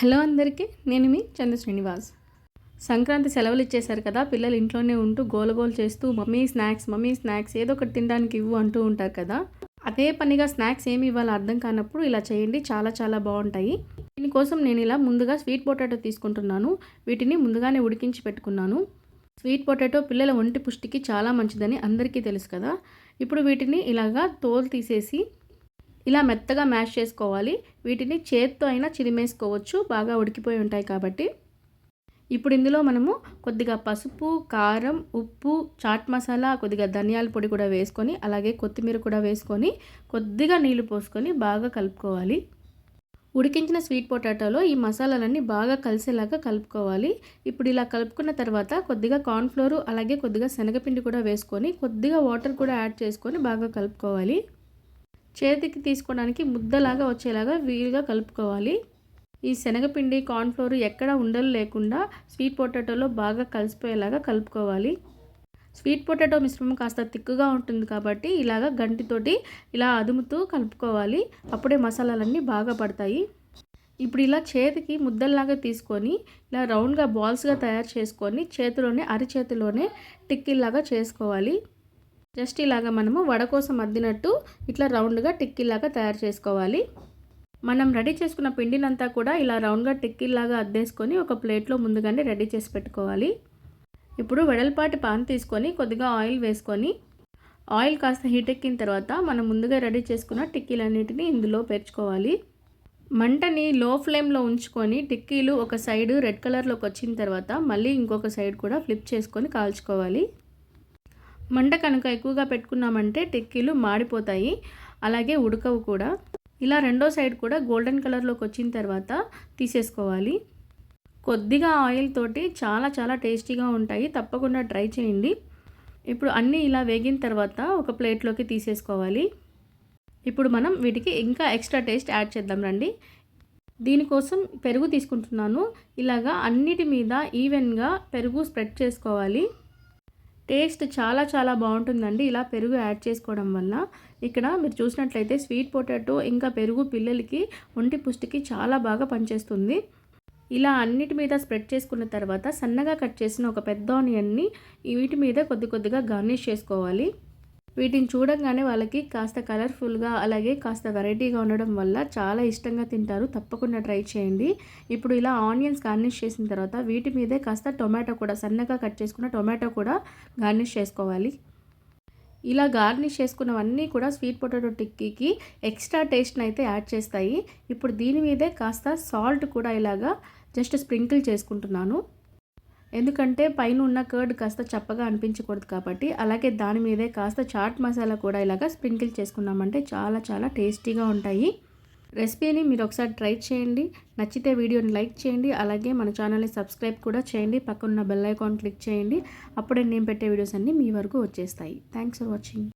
Hello అందరికీ నేను మీ చంద్ర శ్రీనివాస్. సంక్రాంతి సెలవులు ఇచ్చేశారు కదా పిల్లలు ఇంట్లోనే ఉంటూ గోలగోలు చేస్తూ మమ్మీ స్నాక్స్ మమ్మీ స్నాక్స్ ఏదో ఒకటి తినడానికి ఇవ్వు అంటూ ఉంటారు కదా. అదే పనిగా స్నాక్స్ ఏమి ఇవ్వాలో అర్థం కానప్పుడు ఇలా చేయండి చాలా చాలా బాగుంటాయి. దీనికోసం నేను ఇలా ముందుగా స్వీట్ పొటాటో తీసుకుంటున్నాను వీటిని ముందుగానే ఉడికించి పెట్టుకున్నాను. స్వీట్ పొటాటో పిల్లల ఒంటి పుష్టికి చాలా మంచిదని అందరికీ తెలుసు కదా. ఇప్పుడు వీటిని ఇలాగా తోలు తీసేసి ఇలా మెత్తగా మ్యాష్ చేసుకోవాలి. వీటిని చేత్తో అయినా చిరిమేసుకోవచ్చు. బాగా ఉడికిపోయి ఉంటాయి కాబట్టి. ఇప్పుడు ఇందులో మనము కొద్దిగా పసుపు కారం ఉప్పు చాట్ మసాలా కొద్దిగా ధనియాల పొడి కూడా వేసుకొని అలాగే కొత్తిమీర కూడా వేసుకొని కొద్దిగా నీళ్ళు పోసుకొని బాగా కలుపుకోవాలి. ఉడికించిన స్వీట్ పొటాటోలో ఈ మసాలాలన్నీ బాగా కలిసేలాగా కలుపుకోవాలి. ఇప్పుడు ఇలా కలుపుకున్న తర్వాత కొద్దిగా కార్న్ఫ్లోరు అలాగే కొద్దిగా శనగపిండి కూడా వేసుకొని కొద్దిగా వాటర్ కూడా యాడ్ చేసుకొని బాగా కలుపుకోవాలి. చేతికి తీసుకోవడానికి ముద్దలాగా వచ్చేలాగా వీలుగా కలుపుకోవాలి. ఈ శనగపిండి కార్న్ఫ్లోర్ ఎక్కడ ఉండలు లేకుండా స్వీట్ పొటాటోలో బాగా కలిసిపోయేలాగా కలుపుకోవాలి. స్వీట్ పొటాటో మిశ్రమం కాస్త తిక్కుగా ఉంటుంది కాబట్టి ఇలాగ గంటితోటి ఇలా అదుముతూ కలుపుకోవాలి. అప్పుడే మసాలాలన్నీ బాగా పడతాయి. ఇప్పుడు ఇలా చేతికి ముద్దల్లాగా తీసుకొని ఇలా రౌండ్గా బాల్స్గా తయారు చేసుకొని చేతిలోనే అరిచేతిలోనే టిక్కిల్లాగా చేసుకోవాలి. జస్ట్ ఇలాగ మనము వడ కోసం అద్దినట్టు ఇట్లా రౌండ్గా టిక్కీలాగా తయారు చేసుకోవాలి. మనం రెడీ చేసుకున్న పిండినంతా కూడా ఇలా రౌండ్గా టిక్కీలాగా అద్దేసుకొని ఒక ప్లేట్లో ముందుగానే రెడీ చేసి పెట్టుకోవాలి. ఇప్పుడు వెడల్పాటి పాన్ తీసుకొని కొద్దిగా ఆయిల్ వేసుకొని ఆయిల్ కాస్త హీట్ ఎక్కిన తర్వాత మనం ముందుగా రెడీ చేసుకున్న టిక్కీలన్నిటిని ఇందులో పేర్చుకోవాలి. మంటని లో ఫ్లేమ్లో ఉంచుకొని టిక్కీలు ఒక సైడ్ రెడ్ కలర్లోకి వచ్చిన తర్వాత మళ్ళీ ఇంకొక సైడ్ కూడా ఫ్లిప్ చేసుకొని కాల్చుకోవాలి. మంట కనుక ఎక్కువగా పెట్టుకున్నామంటే టిక్కీలు మాడిపోతాయి. అలాగే ఉడకవు కూడా. ఇలా రెండో సైడ్ కూడా గోల్డెన్ కలర్లోకి వచ్చిన తర్వాత తీసేసుకోవాలి. కొద్దిగా ఆయిల్ తోటి చాలా చాలా టేస్టీగా ఉంటాయి. తప్పకుండా ట్రై చేయండి. ఇప్పుడు అన్నీ ఇలా వేగిన తర్వాత ఒక ప్లేట్లోకి తీసేసుకోవాలి. ఇప్పుడు మనం వీటికి ఇంకా ఎక్స్ట్రా టేస్ట్ యాడ్ చేద్దాం రండి. దీనికోసం పెరుగు తీసుకుంటున్నాను. ఇలాగా అన్నిటి మీద ఈవెన్గా పెరుగు స్ప్రెడ్ చేసుకోవాలి. టేస్ట్ చాలా చాలా బాగుంటుందండి. ఇలా పెరుగు యాడ్ చేసుకోవడం వల్ల. ఇక్కడ మీరు చూసినట్లయితే స్వీట్ పొటాటో ఇంకా పెరుగు పిల్లలకి ఒంటి పుష్టికి చాలా బాగా పనిచేస్తుంది. ఇలా అన్నిటి మీద స్ప్రెడ్ చేసుకున్న తర్వాత సన్నగా కట్ చేసిన ఒక పెద్ద ఆనియన్ని వీటి మీద కొద్ది కొద్దిగా గార్నిష్ చేసుకోవాలి. వీటిని చూడంగానే వాళ్ళకి కాస్త కలర్ఫుల్గా అలాగే కాస్త వెరైటీగా ఉండడం వల్ల చాలా ఇష్టంగా తింటారు. తప్పకుండా ట్రై చేయండి. ఇప్పుడు ఇలా ఆనియన్స్ గార్నిష్ చేసిన తర్వాత వీటి మీదే కాస్త టొమాటో కూడా సన్నగా కట్ చేసుకున్న టొమాటో కూడా గార్నిష్ చేసుకోవాలి. ఇలా గార్నిష్ చేసుకున్నవన్నీ కూడా స్వీట్ పొటాటో టిక్కీకి ఎక్స్ట్రా టేస్ట్ని అయితే యాడ్ చేస్తాయి. ఇప్పుడు దీని మీదే కాస్త సాల్ట్ కూడా ఇలాగా జస్ట్ స్ప్రింకిల్ చేసుకుంటున్నాను. ఎందుకంటే పైన ఉన్న కర్డ్ కాస్త చప్పగా అనిపించకూడదు కాబట్టి అలాగే దాని మీదే కాస్త చాట్ మసాలా కూడా ఇలాగా స్ప్రింకిల్ చేసుకున్నామంటే చాలా చాలా టేస్టీగా ఉంటాయి. రెసిపీని మీరు ఒకసారి ట్రై చేయండి. నచ్చితే వీడియోని లైక్ చేయండి. అలాగే మన ఛానల్ని సబ్స్క్రైబ్ కూడా చేయండి. పక్కన బెల్ ఐకాన్ క్లిక్ చేయండి. అప్పుడే నేను పెట్టే వీడియోస్ అన్నీ మీ వరకు వచ్చేస్తాయి. Thanks for watching.